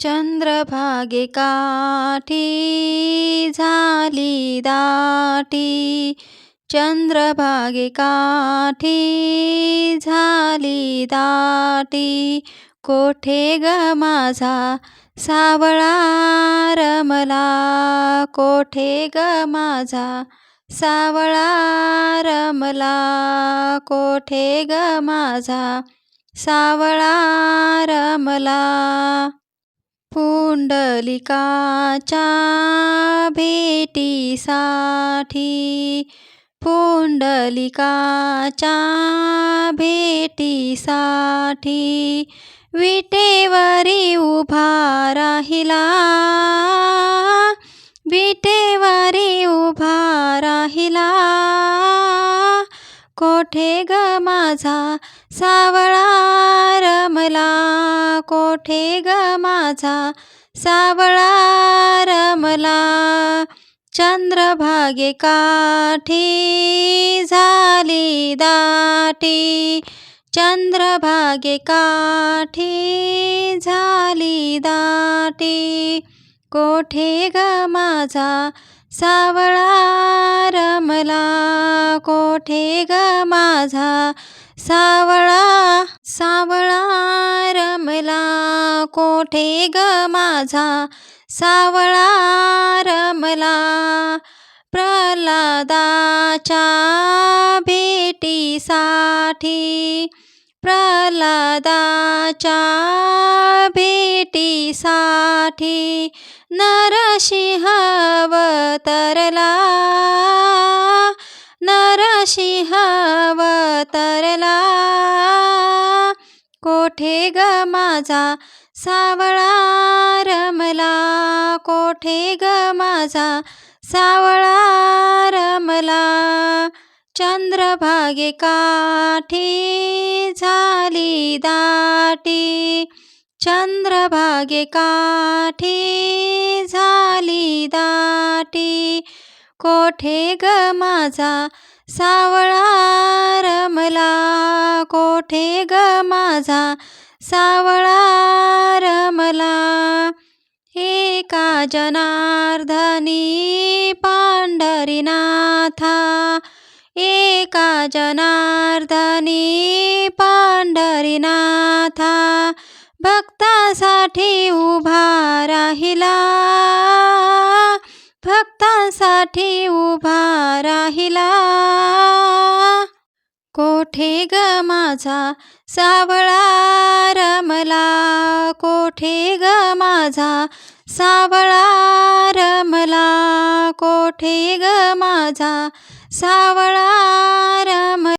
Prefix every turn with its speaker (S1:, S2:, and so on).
S1: चंद्रभागे काठी झाली दाटी. चंद्रभागे काठी झाली दाटी. कोठे ग माझा सावळा रमला? कोठे ग माझा सावळा रमला? कोठे ग माझा सावळा रमला? पुंडलिकाच्या भेटीसाठी पुंडलिकाच्या भेटीसाठी विटेवरी उभा राहिला. विटेवरी उभा राहिला. कोठे ग माझा सावळा? रमला कोठे ग माझा सावळा? रमला चंद्रभागे काठी झाली दाटी. चंद्रभागे काठी झाली दाटी. कोठे ग माझा सावळा रमला कोठे ग माझा? सावळा सावळा रमला कोठे ग माझा? सावळा रमला प्रल्हादाच्या भेटीसाठी प्रल्हादाच्या भेटीसाठी नरसिंह अवतरला नरसिंह अवतरला कोठे ग माझा सावळा रमला? कोठे ग माझा सावळा रमला? चंद्रभागे काठी झाली दाटी. चंद्रभागे काठी झाली दाटी. कोठे ग माझा सावळा रमला? कोठे ग माझा सावळा रमला? एका जनार्दनी पांढरीनाथा एका जनार्दनी पांढरीनाथा भक्तासाठी उभा राहिला. भक्तांसाठी उभा राहिला. कोठे ग माझा सावळा रमला? कोठे ग माझा सावळा रमला? कोठे ग माझा सावळा रम